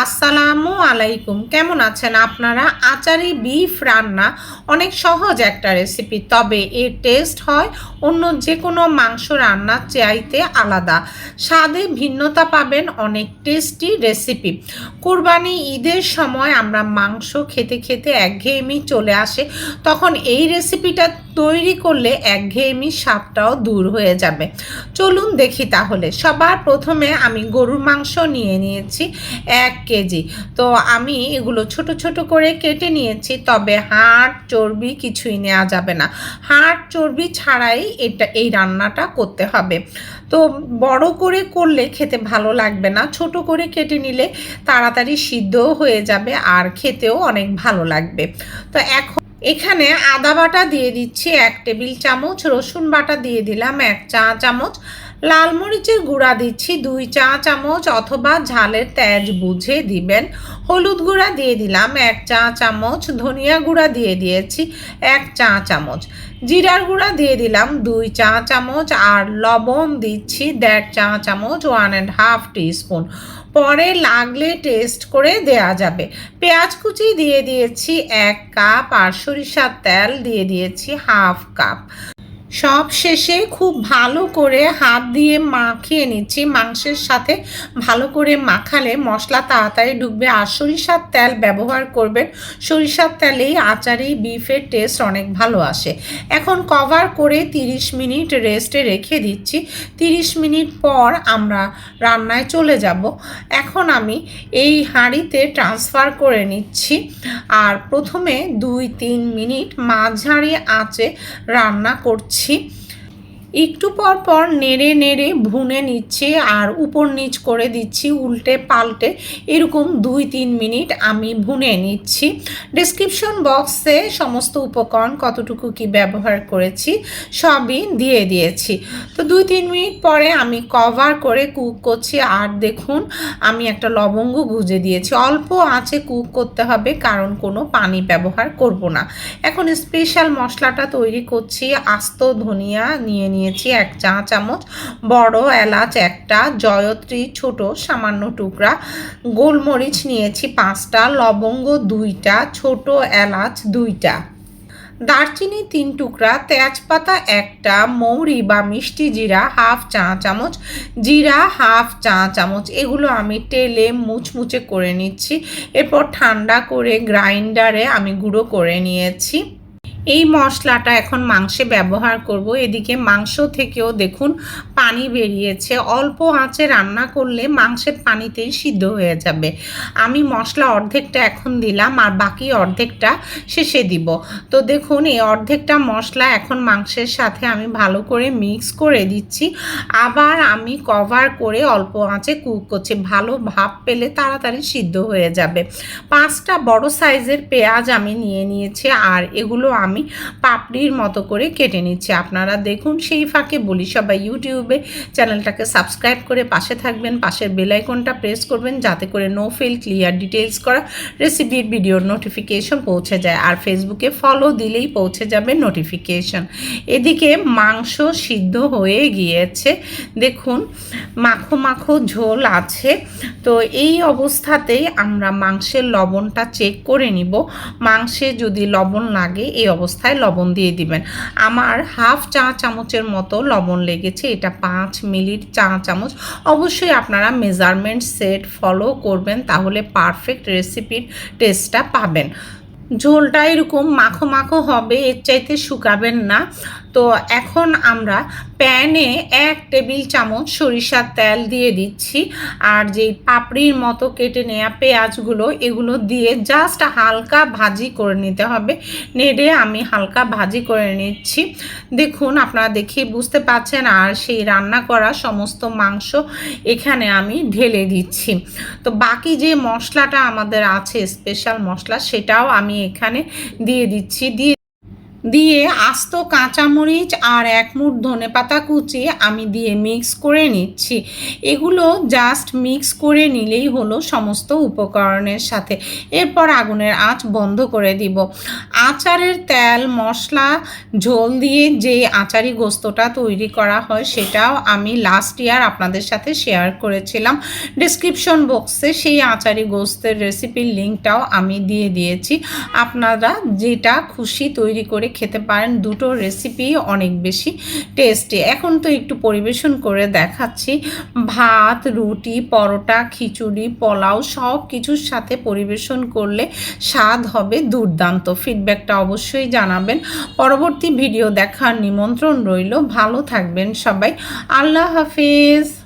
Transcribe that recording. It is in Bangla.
আসসালামু আলাইকুম। কেমন আছেন আপনারা? আচারি বিফ রান্না অনেক সহজ একটা রেসিপি তবে এর টেস্ট হয় অন্য যে কোনো মাংস রান্নার চাইতে আলাদা। স্বাদে ভিন্নতা পাবেন অনেক টেস্টি রেসিপি কোরবানি ঈদের সময় আমরা মাংস খেতে খেতে একঘেয়েমি চলে আসে, তখন এই রেসিপিটা তৈরি করলে একঘেয়েমি স্বাদটাও দূর হয়ে যাবে। চলুন দেখি তাহলে। সবার প্রথমে আমি গরুর মাংস নিয়ে নিয়েছি এক কেজি। তো আমি এগুলো ছোট ছোট করে কেটে নিয়েছি, তবে হাড় চর্বি কিছুই নেওয়া যাবে না। হাড় চর্বি ছাড়াই এটা, এই রান্নাটা করতে হবে। তো বড় করে করলে খেতে ভালো লাগবে না, ছোট করে কেটে নিলে তাড়াতাড়ি সিদ্ধও হয়ে যাবে আর খেতেও অনেক ভালো লাগবে। তো এখন এখানে আদা বাটা দিয়ে দিচ্ছি এক টেবিল চামচ, রসুন বাটা দিয়ে দিলাম এক চা চামচ লাল মরিচের গুঁড়া দিচ্ছি দুই চা চামচ অথবা ঝালের তেজ বুঝে দিবেন। হলুদ গুঁড়া দিয়ে দিলাম, এক চা চামচ। ধনিয়া গুঁড়া দিয়ে দিয়েছি, এক চা চামচ। জিরার গুঁড়া দিয়ে দিলাম, দুই চা চামচ। আর লবণ দিচ্ছি, দেড় চা চামচ ওয়ান অ্যান্ড হাফ টিস্পুন পরে লাগলে টেস্ট করে দেয়া যাবে। পেঁয়াজ কুচি দিয়ে দিয়েছি এক কাপ। আর সরিষার তেল দিয়ে দিয়েছি হাফ কাপ সব শেষে খুব ভালো করে হাত দিয়ে মাখিয়ে নিচ্ছি। মাংসের সাথে ভালো করে মাখালে মশলা তাড়াতাড়ি ঢুকবে। আর সরিষার তেল ব্যবহার করবেন। সরিষার তেলেই আচারি বিফের টেস্ট অনেক ভালো আসে। এখন কভার করে 30 মিনিট রেস্টে রেখে দিচ্ছি। 30 মিনিট পর আমরা রান্নায় চলে যাব। এখন আমি এই হাঁড়িতে ট্রান্সফার করে নিচ্ছি। আর প্রথমে দুই তিন মিনিট মাঝারি আঁচে রান্না করছি। gente. একটু পর পর নেড়ে নেড়ে ভুনে নিচ্ছি আর উপর নিচ করে দিচ্ছি উল্টে পাল্টে। এরকম দুই তিন মিনিট আমি ভুনে নিচ্ছি। ডিসক্রিপশন বক্সে সমস্ত উপকরণ কতটুকু কি ব্যবহার করেছি সবই দিয়ে দিয়েছি। তো দুই তিন মিনিট পরে আমি কভার করে কুক করছি। আর দেখুন, আমি একটা লবঙ্গ গুজে দিয়েছি। অল্প আঁচে কুক করতে হবে, কারণ কোনো পানি ব্যবহার করব না। এখন স্পেশাল মশলাটা তৈরি করছি। আস্ত ধনিয়া নিয়ে নিয়েছি এক চা চামচ, বড় এলাচ একটা, জয়ত্রী ছোট সামান্য টুকরা, গোলমরিচ নিয়েছি পাঁচটা, লবঙ্গ দুইটা, ছোট এলাচ দুইটা। দারচিনি তিন টুকরা, তেজপাতা একটা, মৌরি বা মিষ্টি জিরা হাফ চা চামচ, জিরা হাফ চা চামচ, এগুলো আমি তেলে মুচমুচে করে নিচ্ছি। এরপর ঠান্ডা করে গ্রাইন্ডারে আমি গুঁড়ো করে নিয়েছি। এই মশলাটা এখন মাংসে ব্যবহার করব। এদিকে মাংস থেকেও দেখুন পানি বেরিয়েছে। অল্প আঁচে রান্না করলে মাংসের পানিতেই সিদ্ধ হয়ে যাবে। আমি মশলা অর্ধেকটা এখন দিলাম আর বাকি অর্ধেকটা শেষে দিব। তো দেখুন, এই অর্ধেকটা মশলা এখন মাংসের সাথে আমি ভালো করে মিক্স করে দিচ্ছি। আবার আমি কভার করে অল্প আঁচে কুক করছি। ভালো ভাব পেলে তাড়াতাড়ি সিদ্ধ হয়ে যাবে। পাঁচটা বড় সাইজের পেঁয়াজ আমি নিয়ে নিয়েছি আর এগুলো আমি আমি পাপড়ির মতো করে কেটে নিচ্ছি। আপনারা দেখুন সেই ফাঁকে বলি সবাই ইউটিউবে চ্যানেলটাকে সাবস্ক্রাইব করে পাশে থাকবেন, পাশের বেলাইকনটা প্রেস করবেন যাতে করে নো ফেল ক্লিয়ার ডিটেলস করা রেসিপির ভিডিওর নোটিফিকেশন পৌঁছে যায়। আর ফেসবুকে ফলো দিলেই পৌঁছে যাবে নোটিফিকেশন এদিকে মাংস সিদ্ধ হয়ে গিয়েছে। দেখুন, মাখো মাখো ঝোল আছে। তো এই অবস্থাতেই আমরা মাংসের লবণটা চেক করে নিব। মাংসে যদি লবণ লাগে, এই অবস্থায় লবণ দিয়ে দিবেন। আমার হাফ চা চামচের মতো লবণ লেগেছে, এটা পাঁচ মিলির চা চামচ। অবশ্যই আপনারা মেজারমেন্ট সেট ফলো করবেন, তাহলে পারফেক্ট রেসিপির টেস্টটা পাবেন। ঝোলটা এরকম মাখো মাখো হবে, এর চাইতে শুকাবেন না। তো এখন আমরা প্যানে এক টেবিল চামচ সরিষার তেল দিয়ে দিচ্ছি, আর যেই পাপড়ির মতো কেটে নেওয়া পেঁয়াজগুলো, এগুলো দিয়ে জাস্ট হালকা ভাজি করে নিতে হবে। নেড়ে আমি হালকা ভাজি করে নিচ্ছি। দেখুন, আপনারা দেখে বুঝতে পাচ্ছেন আর সেই রান্না করা সমস্ত মাংস এখানে আমি ঢেলে দিচ্ছি। তো বাকি যে মশলাটা আমাদের আছে স্পেশাল মশলা, সেটাও আমি এখানে দিয়ে দিচ্ছি দিয়ে দিয়ে আস্ত কাঁচামরিচ আর এক মুঠ ধনে পাতা কুচি আমি দিয়ে মিক্স করে নিচ্ছি। এগুলো জাস্ট মিক্স করে নিলেই হলো সমস্ত উপকরণের সাথে। এরপর আগুনের আঁচ বন্ধ করে দিব। আচারের তেল, মশলা, ঝোল দিয়ে যে আচারি গোস্তটা তৈরি করা হয় সেটাও আমি লাস্ট ইয়ার আপনাদের সাথে শেয়ার করেছিলাম। ডিসক্রিপশন বক্সে সেই আচারি গোস্তের রেসিপির লিঙ্কটাও আমি দিয়ে দিয়েছি। আপনারা যেটা খুশি তৈরি করে খেতে পারেন, দুটো রেসিপি অনেক বেশি টেস্টি এখন তো একটু পরিবেশন করে দেখাচ্ছি। ভাত, রুটি, পরোটা, খিচুড়ি, পোলাও সব কিছুর সাথে পরিবেশন করলে স্বাদ হবে দুর্দান্ত। ফিডব্যাকটা অবশ্যই জানাবেন। পরবর্তী ভিডিও দেখার নিমন্ত্রণ রইল। ভালো থাকবেন সবাই। আল্লাহ হাফিজ।